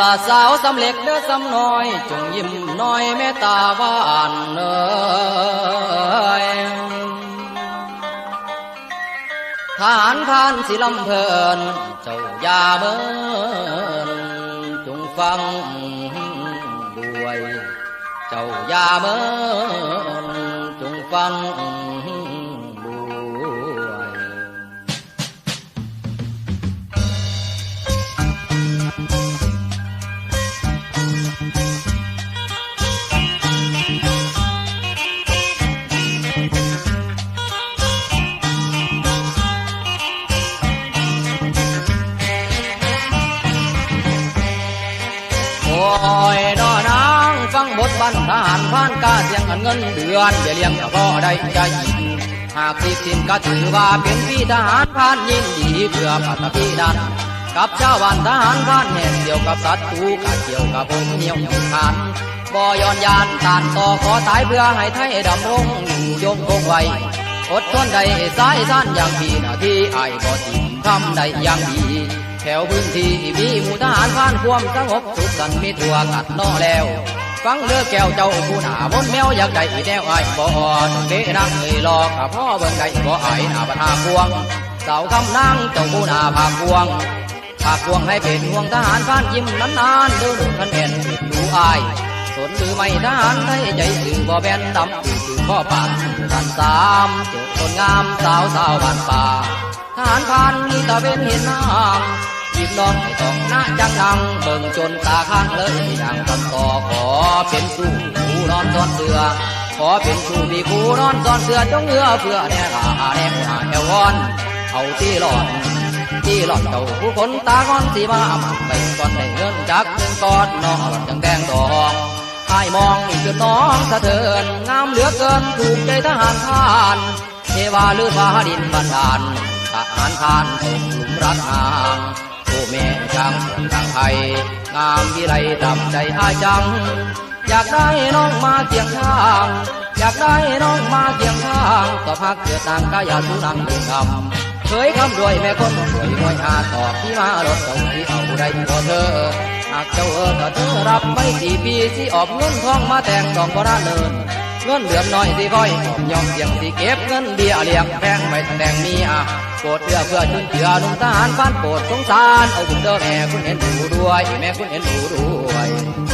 ลาสาวสำเล็กเด้อสำน้อยจงยิ้มน้อยแม่ตาหว อยนอนางฟังบทบันทหารผ่านกาเสียงอันเงินเดือนเบี้ยเลี้ยงก็พอได้ใจหากสิทินก็ถือว่าเป็นพี่ทหารผ่านยินดีเพื่อปัตพีดันกับชาวบ้านทหารผ่านแห่งเกี่ยวกับสัตว์ตูกาเกี่ยวกับผมเหนียวขานบ่ย้อนยานตานต่อขอตายเพื่อให้ไทยดำรงอยู่ยงคงไว้อดทนได้สายสั้นอย่างพี่นาที่ไอ้บ่ทิ้งทำได้อย่างดี แถวพื้นที่มีหมู่ทหารผ่านความสงบสุขสันต์มีทั่วกัดนอแล้ว ฟังเลือแก้วเจ้าผู้หน้ามนแมวอยากได้แนวไอ้บ่องเดนังเอ่ยหลอกกับพ่อเบิ่งได้บ่ไอ้หน้าปัญหาพวงสาวคำนางเจ้าผู้หนาภาคพวงภาคพวงให้เป็นห่วงทหารผ่านยิ้มนานๆเดินคันแอนดดูอายสนหรือไม่ทหารไทยใจสื่อบ่แบนดำสื่อพ่อปานทันสามเจอคนงามสาวสาวบ้านป่าทหารผ่านมีตาเป็นเห็นนาง หยิบน้องให้ต้องหน้าจังนังเบิ่งจนตาข้างเลยอย่างคำต่อขอเป็นสู้ผู้นอนซ้อนเสือ ขอเป็นสู้พี่ผู้นอนซ้อนเสือจงเอื้อเพื่อแน่ขาแน่หัวแอวอนเอาที่หลอดที่หลอดเจ้าผู้คนตาก้อนสีมามันไปก่อนได้เงินจากเงินก้อนน้องหลอดจังแดงดองไอ้มองอีกจุดน้องสะเทือนงามเหลือเกินถูกใจทหารผ่านเทวาหรือฟ้าดินบันดาลทหารผ่านหลุมรักนาง ไทย งามวิไรดำใจอาจัง อยากได้น้องมาเคียงข้าง อยากได้น้องมาเคียงข้างก็พักเกิดนางกายาสุนังเดินคำเคยคำรวยแม่คนรวยมวยหาตอกที่มารถส่งที่เอาได้พอเธอหากเจ้าเออก็เธอรับไม่กี่ปีสิออกเงินทองมาแต่งดอกบราเนิน เงินเดือนน้อยสิค่อยยอมเสี่ยงสิเก็บเงินเบี้ยเลี้ยงแพงไม่แดงมียโปรดเพื่อเพื่อจุนเจือนุ่มทหารบ้านโปรดสงสารเอาบุญเด้อแม่คุณเห็นดูด้วยแม่คุณเห็นดูด้วย